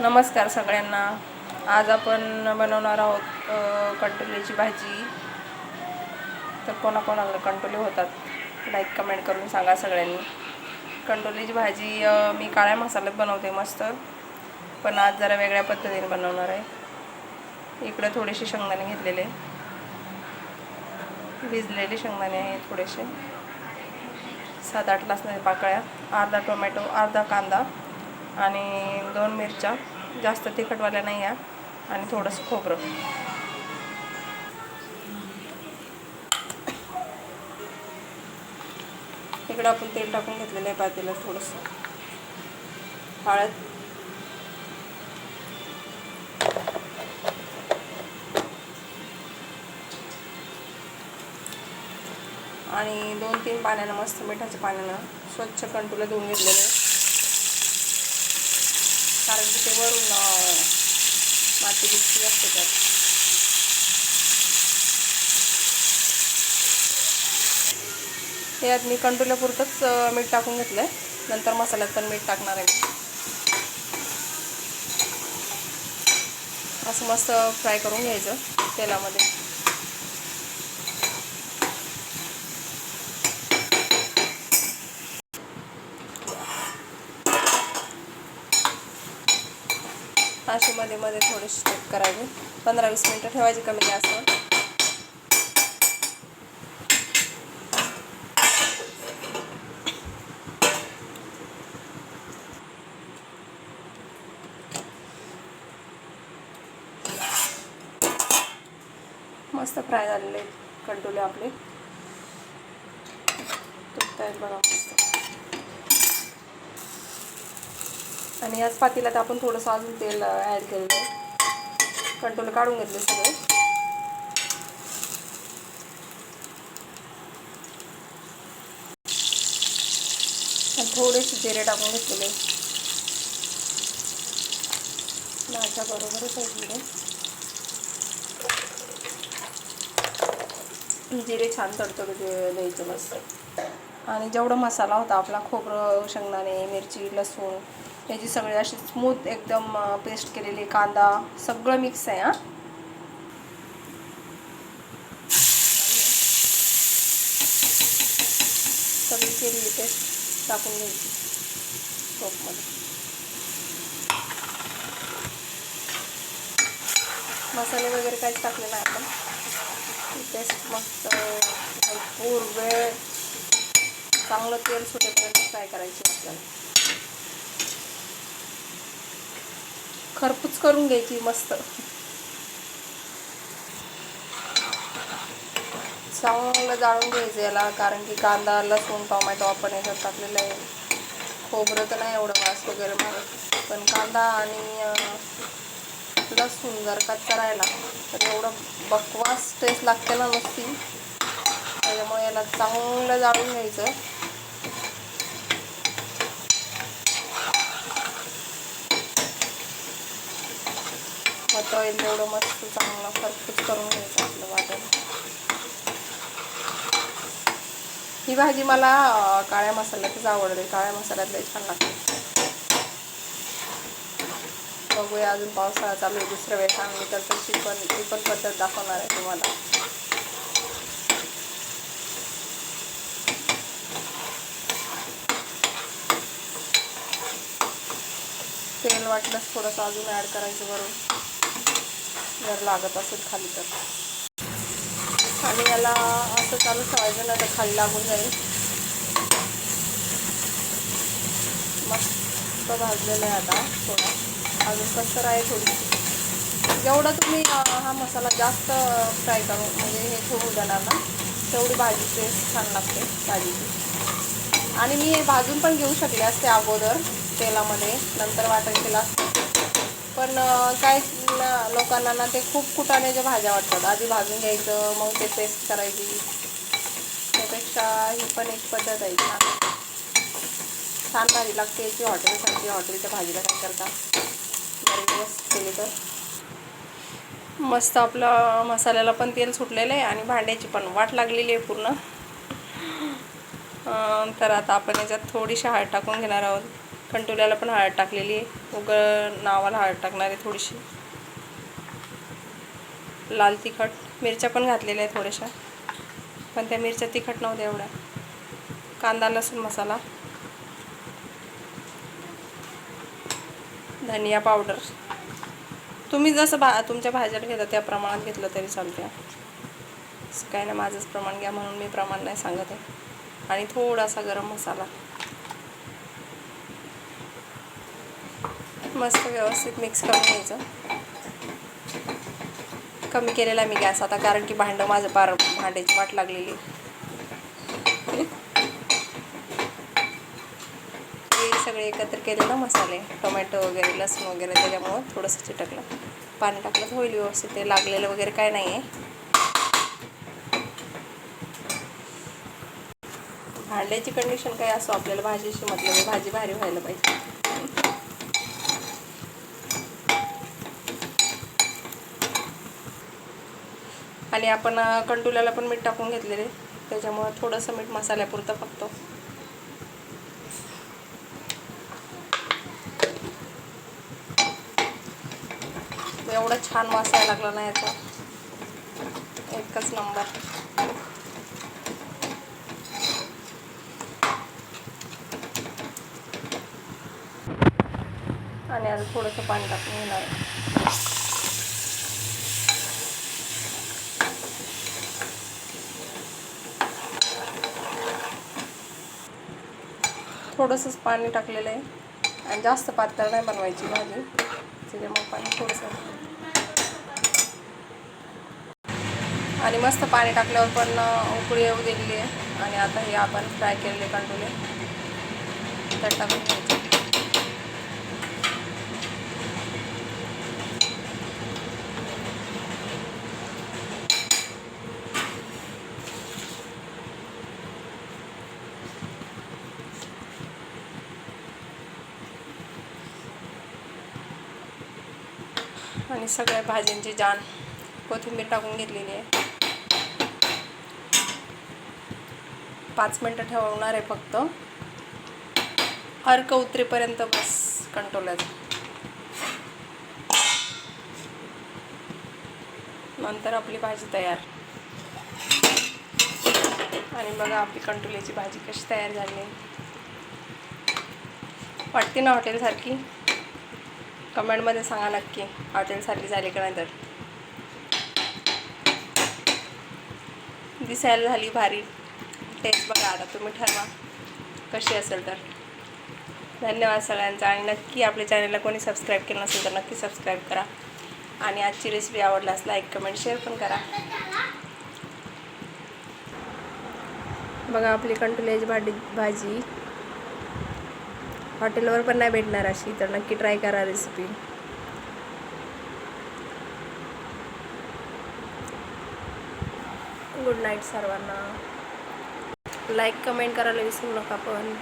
नमस्कार सगळ्यांना. आज आपण बनवणार आहोत कंटोलीची भाजी. तर कोणाकोणाला कंटोले होतात लाईक कमेंट करून सांगा सगळ्यांनी. कंटोलीची भाजी मी काळ्या मसाल्यात बनवते मस्त. पण आज जरा वेगळ्या पद्धतीने बनवणार आहे. इकडे थोडेसे शेंगदाणे घेतलेले. भिजलेले शेंगदाणे आहेत थोडेसे. सात आठ लसणाच्या पाकळ्या अर्धा टोमॅटो अर्धा कांदा. आणि दोन मिरच्या. जास्त तिखटवाल्या नाही आहे आणि थोडंसं खोबरं. इकडं आपण तेल टाकून घेतलेलं आहे पातेला थोडंसं. हळद. आणि दोन तीन पाण्यानं मस्त मिठाच्या पाण्यानं स्वच्छ कंटूला धुवून घेतलेलं आहे. कारण की ते वरून माती बिस्ती असते त्यात. यात मी कंटुल्यापुरतंच मीठ टाकून घेतलं आहे नंतर मसाल्यात पण मीठ टाकणार आहे असं मस्त फ्राय करून घ्यायचं तेलामध्ये. असे मध्ये मध्ये थोडेसे स्टेप करायचे पंधरा वीस मिनटं ठेवायचे कमी गॅसवर मस्त फ्राय झालेले कंटोले आपले. तुटत आहेत बघा मस्त. आणि याच पातीलात आपण थोडंसं अजून तेल ॲड केलेलं आहे. कंट्रोल काढून घेतले सगळे. थोडेसे जिरे टाकून घेतलेले. माझ्या बरोबरच आहे जिरे. जिरे छान तडतड द्यायचं मस्त. आणि जेवढा मसाला होता आपला खोबरं शेंगदाणे मिरची लसूण याची सगळी अशी स्मूथ एकदम पेस्ट केलेली कांदा सगळं मिक्स आहे हां. सगळी केलेली पेस्ट टाकून घ्यायची टोपमध्ये मसाले वगैरे काहीच टाकले नाही आपण. पेस्ट मस्त भरपूर वेळ चांगलं तेल सुटेपर्यंत फ्राय करायची आपल्याला. खरपूस करून घ्यायची मस्त. चांगलं जाळून घ्यायचं याला कारण की कांदा लसूण टोमॅटो आपण याच्यात टाकलेलं आहे. खोबरं तर नाही एवढं वास वगैरे मारत पण कांदा आणि लसूण जर कच्चा राहिला तर एवढं बकवास टेस्ट लागते ना नुसती. त्याच्यामुळे याला चांगलं जाळून घ्यायचं. होतं येईल मस्त चांगलं खरपूस करून घ्यायचं आपलं वाटण. ही भाजी मला काळ्या मसाल्यातच आवडते. काळ्या मसाल्यात लय छान लागते. बघूया अजून पावसाळा चालू आहे. दुसऱ्या वेळेस आणली तर तशी पण ती पण पद्धत दाखवणार आहे तुम्हाला. तेल वाटलंच थोडंसं अजून ॲड करायचं वरून. जर लागत असेल खाली तर. आणि याला असं चालू ठेवायचं नाही तर खाली लागून जाईल. मस्त भाजलेलं आहे आता थोडा. अजून कसर आहे थोडी. जेवढं तुम्ही हा मसाला जास्त फ्राय करू म्हणजे हे थोडू देणार ना. तेवढी भाजी टेस्ट छान लागते भाजीची. आणि मी हे भाजून पण घेऊ शकले असते अगोदर तेलामध्ये नंतर वाटण केलं असतं. पण काय लोकांना ना ते खूप कुटाण्याच्या भाज्या वाटतात. आधी भाजून घ्यायचं मग ते पेस्ट करायची. त्यापेक्षा ही पण एक पद्धत आहे. छान छान भाजी लागते. याची हॉटेलसारखी हॉटेलच्या भाजीला काय करता? बरी केली तर? मस्त आपलं मसाल्याला पण तेल सुटलेलं आहे आणि भांड्याची पण वाट लागलेली आहे पूर्ण. तर आता आपण याच्यात थोडीशी हळद टाकून घेणार आहोत. कंटोल्याला पण हळद टाकलेली आहे. उग नावाला हळद टाकणार आहे थोडीशी. लाल तिखट. मिरच्या पण घातलेल्या आहे थोड्याशा. पण त्या मिरच्या तिखट नव्हत्या एवढ्या. कांदा लसूण मसाला. धनिया पावडर. तुम्ही जसं भा तुमच्या भाज्याला घेता त्या प्रमाणात घेतलं तरी चालते काय नाही माझंच प्रमाण घ्या म्हणून मी प्रमाण नाही सांगत आहे. आणि थोडासा गरम मसाला. मस्त व्यवस्थित मिक्स करून घ्यायचं. कमी केलेला मी गॅस आता कारण की भांडं माझं पार भांड्याची वाट लागलेली. हे सगळे एकत्र केले ना मसाले टोमॅटो वगैरे लसूण वगैरे त्याच्यामुळं थोडंसं चिटकलं. पाणी टाकलं तर होईल व्यवस्थित ते लागलेलं वगैरे काय नाही आहे भांड्याची कंडिशन काय असो आपल्याला भाजीशी मतलब भाजी भारी व्हायला पाहिजे. आणि आपण कंटुल्याला पण मीठ टाकून घेतलेले त्याच्यामुळं थोडंसं मीठ मसाल्यापुरतं फक्त. एवढा छान वास लागला ना याचा. एकच नंबर. आणि आता थोडंसं पाणी टाकून घेणार आहे. थोडंसंच पाणी टाकलेलं आहे. आणि जास्त पातळ नाही बनवायची भाजी. त्याच्यामुळे पाणी थोडंसं. आणि मस्त पाणी टाकल्यावर पण उकळी येऊ दिलेली आहे. आणि आता हे आपण फ्राय केलेले कंटोले त्यात टाकून घ्यायचे. आणि सगळ्या भाज्यांची जान कोथिंबीर टाकून घेतलेली आहे. पाच मिनटं ठेवणार आहे फक्त. अर्क उतरेपर्यंत बस कंट्रोलाचं नंतर आपली भाजी तयार. आणि बघा आपली कंटोल्याची भाजी कशी तयार झाली वाटते ना हॉटेलसारखी कमेंटमध्ये सांगा नक्की. हॉटेलसारखी झाली का नाही तर. दिसायला झाली भारी. टेस्ट बघा आता तुम्ही ठरवा. कशी असेल तर. धन्यवाद सगळ्यांचा आणि नक्की आपल्या चॅनलला कोणी सबस्क्राईब केलं नसेल तर नक्की सबस्क्राईब करा. आणि आजची रेसिपी आवडल्यास लाईक कमेंट शेअर पण करा. बघा आपली कंटुल्याची भाजी भाजी. हॉटेलवर पण नाही भेटणार अशी तर नक्की ट्राय करा रेसिपी गुड नाईट सर्वांना. लाईक कमेंट करायला विसरू नका पण.